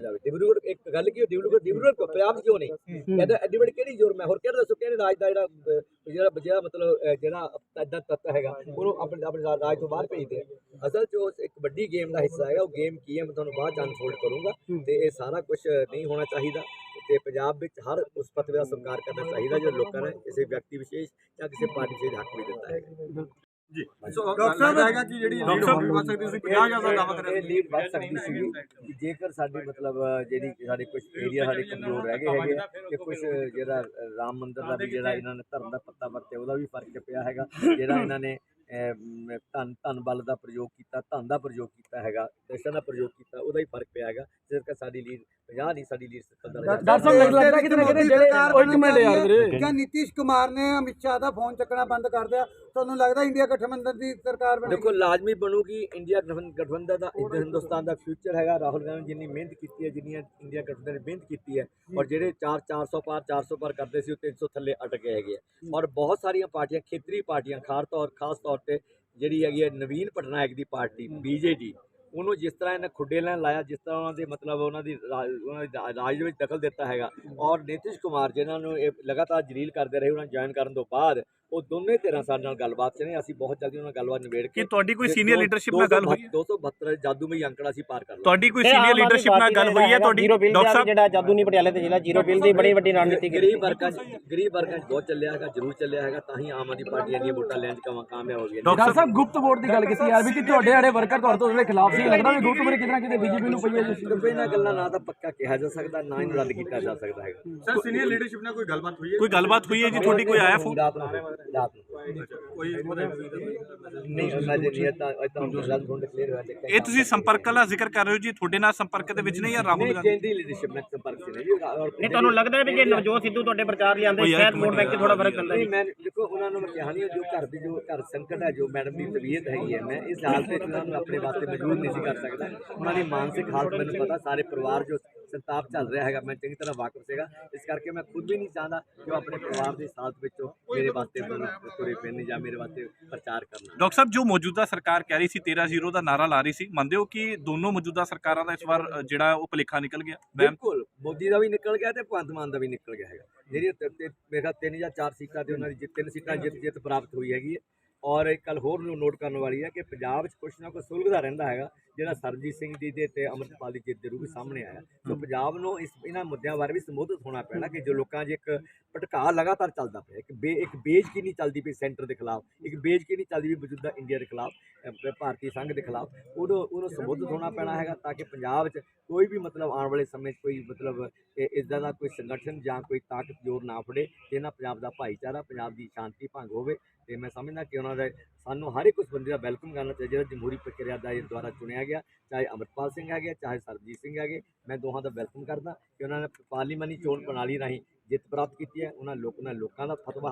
ਜਾਵੇ। ਡਿਬਰੂਗੜ੍ਹ ਇੱਕ ਗੱਲ ਕੀ ਡਿਬਰੂਗੜ੍ਹ ਡਿਬਰੂਗੜ੍ਹ ਕੋ ਪੰਜਾਬ ਕਿਉਂ ਨਹੀਂ? ਕਹਿੰਦਾ ਐਡੀ ਵੱਡੀ ਕਿਹੜੀ ਜ਼ੁਰਮ ਹੈ ਹੋਰ ਕਿਹੜਾ ਦੱਸੋ? ਕਿਹੜੇ ਰਾਜ ਦਾ ਜਿਹੜਾ ਜਿਹੜਾ ਜਿਹੜਾ ਮਤਲਬ ਜਿਹੜਾ ਇਦਾਂ ਤੱਤ ਹੈਗਾ ਉਹਨੂੰ ਆਪਣੇ ਆਪਣੇ ਰਾਜ ਤੋਂ ਬਾਹਰ ਭੇਜਦੇ ਆ ਅਸਲ ਉਹ ਇੱਕ ਵੱਡੀ ਗੇਮ ਦਾ ਹਿੱਸਾ ਹੈਗਾ। ਉਹ ਗੇਮ ਕੀ ਹੈ ਮੈਂ ਤੁਹਾਨੂੰ ਬਾਅਦ ਚ ਅਨਫੋਲਡ ਕਰੂੰਗਾ। ਤੇ ਇਹ ਸਾਰਾ ਕੁਝ ਨਹੀਂ ਹੋਣਾ ਚਾਹੀਦਾ। ਤੇ ਪੰਜਾਬ ਵਿੱਚ ਹਰ ਉਸ ਫਤਵੇ ਦਾ ਸਤਿਕਾਰ ਕਰਨਾ ਚਾਹੀਦਾ ਜੋ ਲੋਕਾਂ ਨੇ ਕਿਸੇ ਵਿਅਕਤੀ ਵਿਸ਼ੇਸ਼ ਜਾਂ ਕਿਸੇ ਪਾਰਟੀ ਵਿਸ਼ੇਸ਼ ਹੱਕ ਵੀ ਦਿੱਤਾ ਹੈ ਸੋ ਡਾਕਟਰ ਸਾਹਿਬ ਹੈਗਾ ਕਿ ਜਿਹੜੀ ਲੀਡ ਵੱਧ ਸਕਦੀ ਤੁਸੀਂ 50000 ਦਾ ਦਾਅਵਾ ਕਰ ਰਹੇ ਇਹ ਲੀਡ ਵੱਧ ਸਕਦੀ ਸੀ ਕਿ ਜੇਕਰ ਸਾਡੀ ਮਤਲਬ ਜਿਹੜੀ ਸਾਡੇ ਕੁਝ ਏਰੀਆ ਸਾਡੇ ਕਮਜ਼ੋਰ ਰਹਿ ਗਏ ਹੈਗੇ ਤੇ ਕੁਝ ਜਿਹੜਾ ਰਾਮ ਮੰਦਿਰ ਦਾ ਵੀ ਜਿਹੜਾ ਇਹਨਾਂ ਨੇ ਧਰਮ ਦਾ ਪੱਤਾ ਵਰਤਿਆ ਉਹਦਾ ਵੀ ਫ਼ਰਕ ਪਿਆ ਹੈਗਾ। ਜਿਹੜਾ ਇਹਨਾਂ ਨੇ ਧਨ ਧਨ ਬਲ ਦਾ ਪ੍ਰਯੋਗ ਕੀਤਾ ਧਨ ਦਾ ਪ੍ਰਯੋਗ ਕੀਤਾ ਹੈਗਾ ਦਸ਼ਾ ਦਾ ਪ੍ਰਯੋਗ ਕੀਤਾ ਉਹਦਾ ਹੀ ਫ਼ਰਕ ਪਿਆ ਹੈਗਾ। ਜਿਸ ਕਰਕੇ ਸਾਡੀ ਲੀਡ 50 ਨਹੀਂ ਸਾਡੀ ਲੀਡ 70 ਦਾ ਡਾਕਟਰ ਸਾਹਿਬ ਮੈਨੂੰ ਲੱਗਦਾ ਕਿ ਜਿਹੜੇ ਜਿਹੜੇ ਉਹ ਇੱਕ ਮਿੰਟ ਯਾਰ ਵੀਰੇ। ਜਾਂ ਨੀਤੀਸ਼ ਕੁਮਾਰ ਨੇ ਅਮਿਤ ਸ਼ਾਹ ਦਾ ਫੋਨ ਚੱਕਣਾ ਬੰਦ ਕਰ ਦਿਆ। ਤੁਹਾਨੂੰ ਲੱਗਦਾ ਇੰਡੀਆ ਗਠਬੰਧਨ ਦੀ ਸਰਕਾਰ ਬਣੇਗੀ? ਦੇਖੋ ਲਾਜ਼ਮੀ ਬਣੂਗੀ ਇੰਡੀਆ ਗਠਬੰ- ਗਠਬੰਧਨ ਦਾ ਇੱਧਰ ਹਿੰਦੁਸਤਾਨ ਦਾ ਫਿਊਚਰ ਹੈਗਾ। ਰਾਹੁਲ ਗਾਂਧੀ ਜਿੰਨੀ ਮਿਹਨਤ ਕੀਤੀ ਹੈ ਜਿੰਨੀਆਂ ਇੰਡੀਆ ਗਠਬੰਧਨ ਨੇ ਮਿਹਨਤ ਕੀਤੀ ਹੈ ਔਰ ਜਿਹੜੇ 4 400 ਪਾਰ 400 ਪਾਰ ਕਰਦੇ ਸੀ ਉਹ 300 ਥੱਲੇ ਅਟਕ ਗਏ ਹੈਗੇ ਆ। ਔਰ ਬਹੁਤ ਸਾਰੀਆਂ ਪਾਰਟੀਆਂ ਖੇਤਰੀ ਪਾਰਟੀਆਂ ਖਾਸ ਤੌਰ ਖਾਸ ਤੌਰ ਤੇ ਜਿਹੜੀ ਹੈਗੀ ਹੈ ਨਵੀਨ ਪਟਨਾਇਕ ਦੀ ਪਾਰਟੀ ਬੀਜੇਡੀ ਉਹਨੂੰ ਜਿਸ ਤਰ੍ਹਾਂ ਇਹਨਾਂ ਖੁੱਡੇ ਲੈਣ ਲਾਇਆ, ਜਿਸ ਤਰ੍ਹਾਂ ਉਹਨਾਂ ਦੇ ਮਤਲਬ ਉਹਨਾਂ ਦੀ ਰਾਜ ਉਹਨਾਂ ਦੀ ਰਾਜ ਦੇ ਵਿੱਚ ਦਖਲ ਦਿੱਤਾ ਹੈਗਾ। ਔਰ ਨਿਤਿਸ਼ ਕੁਮਾਰ ਜਿਨ੍ਹਾਂ ਨੂੰ ਇਹ ਲਗਾਤਾਰ ਜਲੀਲ ਕਰਦੇ ਰਹੇ, ਉਹਨਾਂ ਜੁਆਇਨ ਕਰਨ ਤੋਂ ਬਾਅਦ ਉਹ ਦੋਨੇ ਧਿਰਾਂ ਸਾਡੇ ਨਾਲ ਗੱਲਬਾਤ 'ਚ ਨੇ ਅਸੀਂ ਬਹੁਤ ਜਲਦੀ ਉਹਨਾਂ ਨਾਲ ਗੱਲਬਾਤ ਨਿਬੇੜ ਕੇ ਕਿ ਤੁਹਾਡੀ ਕੋਈ ਦੋ- ਲੀਡਰਸ਼ਿਪ ਨਾਲ ਗੱਲ ਹੋਈ ਹੈ? 272 ਜਾਦੂਮਈ ਅੰਕੜਾ ਅਸੀਂ ਪਾਰ ਕਰ ਲਿਆ ਤੁਹਾਡੀ ਕੋਈ ਸੀਨੀਅਰ ਲੀਡਰਸ਼ਿਪ ਨਾਲ ਗੱਲ ਹੋਈ ਹੈ ਤੁਹਾਡੀ? ਜ਼ੀਰੋ ਬਿੱਲ ਡਾਕਟਰ ਸਾਹਿਬ? ਜਿਹੜਾ ਜਾਦੂ ਨਹੀਂ ਪਟਿਆਲੇ ਤੇ ਜ਼ਿਲ੍ਹਾ ਜ਼ੀਰੋ ਬਿੱਲ ਦੀ ਬੜੀ ਵੱਡੀ ਰਣਨੀਤੀ ਕੀਤੀ। ਗਰੀਬ ਵਰਗਾਂ 'ਚ ਗਰੀਬ ਵਰਗਾਂ 'ਚ ਬਹੁਤ ਚੱਲਿਆ ਹੈਗਾ ਜ਼ਰੂਰ ਚੱਲਿਆ ਹੈਗਾ ਤਾਂ ਹੀ ਆਮ ਆਦਮੀ ਪਾਰਟੀ ਇੰਨੀਆਂ ਵੋਟਾਂ ਲੈਣ 'ਚ ਕਾਮ- ਕਾਮਯਾਬ ਹੋ ਗਈ ਹੈ ਡਾਕਟਰ ਸਾਹਿਬ ਗੁਪਤ ਵੋਟ ਦੀ ਗੱਲ ਕੀਤੀ ਯਾਰ ਵੀ ਕਿ ਤੁਹਾਡੇ ਜਿਹੜੇ ਵਰਕਰ ਤੁਹਾਡੇ ਤੋਂ ਉਹਦੇ ਖਿਲਾਫ ਸੀ ਲੱਗਦਾ ਵੀ ਗੁਪਤ ਵੋਟ ਕਿਤੇ ਨਾ ਕਿਤੇ ਬੀਜੇਪੀ ਨੂੰ ਪਈ ਹੈ ਜੀ ਤੇ ਇਹਨਾਂ ਗੱਲਾਂ ਨਾ ਤਾਂ ਪੱਕਾ ਕਿਹਾ ਜਾ ਸਕਦਾ ਨਾ ਇਹਨੂੰ ਰੱਦ ਕੀਤਾ ਜਾ ਸਕਦਾ ਹੈਗਾ। ਸਰ ਸੀਨੀਅਰ ਲੀਡਰਸ਼ਿਪ ਨਾਲ ਕੋਈ ਗੱਲਬਾਤ ਹੋਈ ਹੈ? ਕੋਈ ਗੱਲਬਾਤ ਹੋਈ ਹੈ ਜੀ? ਤੁਹਾਡੀ ਕੋਈ ਆਇਆ ਫੋਨ? ਰਾਤ ਨੂੰ ਰਾਤ ਨੂੰ ਕੋਈ ਨਹੀਂ ਜੇ ਤਾਂ ਇਹ ਤਾਂ ਹੋਇਆ ਤੁਸੀਂ ਸੰਪਰਕ ਦਾ ਜ਼ਿਕਰ ਕਰ ਰਹੇ ਹੋ ਜੀ ਤੁਹਾਡੇ ਨਾਲ ਸੰਪਰਕ ਦੇ ਵਿੱਚ ਨਹੀਂ ਜਾਂ ਰਾਹੁਲ ਨਹੀਂ ਗਾਂਧੀ। ਕੇਂਦਰੀ ਲੀਡਰਸ਼ਿਪ ਨਾਲ ਸੰਪਰਕ ਸੀ ਨਹੀਂ ਔਰ ਨਹੀਂ ਤੁਹਾਨੂੰ ਲੱਗਦਾ ਹੈ ਵੀ ਜੇ ਨਵਜੋਤ ਸਿੱਧੂ ਤੁਹਾਡੇ ਪ੍ਰਚਾਰ ਲਈ ਆਉਂਦੇ ਸ਼ਾਇਦ ਵੋਟ ਬੈਂਕ 'ਚ ਥੋੜਾ ਫ਼ਰਕ ਪੈਂਦਾ ਨਹੀਂ ਮੈਂ ਦੇਖੋ ਉਹਨਾਂ ਨੂੰ ਮੈਂ ਕਿਹਾ ਨਹੀਂ ਜੋ ਘਰ ਦੀ ਜੋ ਘਰ ਸੰਕਟ ਹੈ ਜੋ ਮੈਡਮ ਦੀ ਤਬੀਅਤ ਹੈਗੀ ਹੈ ਮੈਂ ਇਸ ਹਾਲਤ ਵਿੱਚ ਉਹਨਾਂ ਨੂੰ ਆਪਣੇ ਵਾਸਤੇ ਮਜਬੂਰ ਨਹੀਂ ਸੀ ਕਰ ਸਕਦਾ। ਉਹਨਾਂ ਦੀ ਮਾਨਸਿਕ ਹਾਲਤ ਮੈਨੂੰ ਪਤਾ ਸਾਰੇ ਪਰਿਵਾਰ ਜੋ ਸੰਤਾਪ ਚੱਲ ਰਿਹਾ ਹੈਗਾ ਮੈਂ ਚੰਗੀ ਤਰ੍ਹਾਂ ਵਾਕਿਫ ਸੀਗਾ। ਇਸ ਕਰਕੇ ਮੈਂ ਖੁਦ ਵੀ ਨਹੀਂ ਚਾਹੁੰਦਾ ਕਿ ਆਪਣੇ ਪਰਿਵਾਰ ਦੀ ਸਾਥ ਵਿੱਚੋਂ ਮੇਰੇ ਵਾਸਤੇ ਤੁਰੇ ਫਿਰਨ ਜਾਂ ਮੇਰੇ ਵਾਸਤੇ ਪ੍ਰਚਾਰ ਕਰਨਾ। ਡਾਕਟਰ ਸਾਹਿਬ ਜੋ ਮੌਜੂਦਾ ਸਰਕਾਰ ਕਹਿ ਰਹੀ ਸੀ 13-0 ਦਾ ਨਾਰਾ ਲਾ ਰਹੀ ਸੀ ਮੰਨਦੇ ਹੋ ਕਿ ਦੋਨੋਂ ਮੌਜੂਦਾ ਸਰਕਾਰਾਂ ਦਾ ਇਸ ਵਾਰ ਜਿਹੜਾ ਉਹ ਭੁਲੇਖਾ ਨਿਕਲ ਗਿਆ? ਬਿਲਕੁਲ ਮੋਦੀ ਦਾ ਵੀ ਨਿਕਲ ਗਿਆ ਤੇ ਭਗਵੰਤ ਮਾਨ ਦਾ ਵੀ ਨਿਕਲ ਗਿਆ ਹੈਗਾ। ਜਿਹੜੀ ਮੇਰੇ ਖਿਆਲ ਤਿੰਨ ਜਾਂ ਚਾਰ ਸੀਟਾਂ ਤੇ ਉਹਨਾਂ ਦੀ ਜਿੱਤ- ਤਿੰਨ ਸੀਟਾਂ ਜਿੱਤ ਜਿੱਤ ਪ੍ਰਾਪਤ ਹੋਈ ਹੈਗੀ ਹੈ। ਔਰ ਇੱਕ ਗੱਲ ਹੋਰ ਨੂੰ ਨੋਟ ਕਰਨ ਵਾਲੀ ਹੈ ਕਿ ਪੰਜਾਬ ਵਿੱਚ ਕੁਛ ਨਾ ਕੁਛ ਸੁਲਝਦਾ ਰਹਿੰਦਾ ਹੈਗਾ। ਜਿਹੜਾ ਸਰਜੀਤ ਸਿੰਘ ਜੀ ਦੇ ਤੇ ਅਮਰਪਾਲ ਦੀ ਜਿੱਤ ਦੇ ਰੂਪ ਸਾਹਮਣੇ ਆਇਆ। ਸੋ ਪੰਜਾਬ ਨੂੰ ਇਸ ਇਹਨਾਂ ਮੁੱਦਿਆਂ ਬਾਰੇ ਵੀ ਸੰਬੋਧਿਤ ਹੋਣਾ ਪੈਣਾ ਕਿ ਜੋ ਲੋਕਾਂ 'ਚ ਇੱਕ ਭਟਕਾ ਲਗਾਤਾਰ ਚੱਲਦਾ ਪਿਆ ਇੱਕ ਬੇ ਇੱਕ ਬੇਇੱਜ਼ਤੀ ਨਹੀਂ ਚੱਲਦੀ ਪਈ ਸੈਂਟਰ ਦੇ ਖਿਲਾਫ ਇੱਕ ਬੇਇੱਜ਼ਤੀ ਨਹੀਂ ਚੱਲਦੀ ਪਈ ਮੌਜੂਦਾ ਇੰਡੀਆ ਦੇ ਖਿਲਾਫ ਭਾਰਤੀ ਸੰਘ ਦੇ ਖਿਲਾਫ ਉਹਨੂੰ ਉਹਨੂੰ ਸੰਬੋਧਿਤ ਹੋਣਾ ਪੈਣਾ ਹੈਗਾ ਤਾਂ ਕਿ ਪੰਜਾਬ 'ਚ ਕੋਈ ਵੀ ਮਤਲਬ ਆਉਣ ਵਾਲੇ ਸਮੇਂ 'ਚ ਕੋਈ ਮਤਲਬ ਇਦਾਂ ਦਾ ਕੋਈ ਸੰਗਠਨ ਜਾਂ ਕੋਈ ਤਾਕਤ ਜ਼ੋਰ ਨਾ ਫੜੇ ਜਿਹਨਾਂ ਪੰਜਾਬ ਦਾ ਭਾਈਚਾਰਾ ਪੰਜਾਬ ਦੀ ਸ਼ਾਂਤੀ ਭੰਗ ਹੋਵੇ। ਤੇ ਮੈਂ ਸਮਝਦਾ ਕਿ ਉਹਨਾਂ ਦਾ ਸਾਨੂੰ ਹਰ ਇੱਕ ਉਸ ਬੰਦੇ ਦਾ ਵੈਲਕਮ ਕਰਨਾ ਚਾਹੀਦਾ ਜਿਹੜਾ ਜਮਹੂਰੀ ਪ੍ਰਕਿਰਿਆ ਦਾ ਦੁਆਰਾ ਚੁਣਿਆ ਗਿਆ, ਚਾਹੇ ਅਮਰਪਾਲ ਸਿੰਘ ਹੈਗੇ ਚਾਹੇ ਸਰਜੀਤ ਸਿੰਘ ਹੈਗੇ, ਮੈਂ ਦੋਹਾਂ ਦਾ ਵੈਲਕਮ ਕਰਦਾ ਕਿ ਉਹਨਾਂ ਨੇ ਪਾਰਲੀਮਾਨੀ ਚੋਣ ਪ੍ਰਣਾਲੀ ਰਾਹੀਂ ਜਿੱਤ ਪ੍ਰਾਪਤ ਕੀਤੀ ਹੈ, ਉਹਨਾਂ ਲੋਕਾਂ ਨੇ ਲੋਕਾਂ ਦਾ ਫਤਵਾ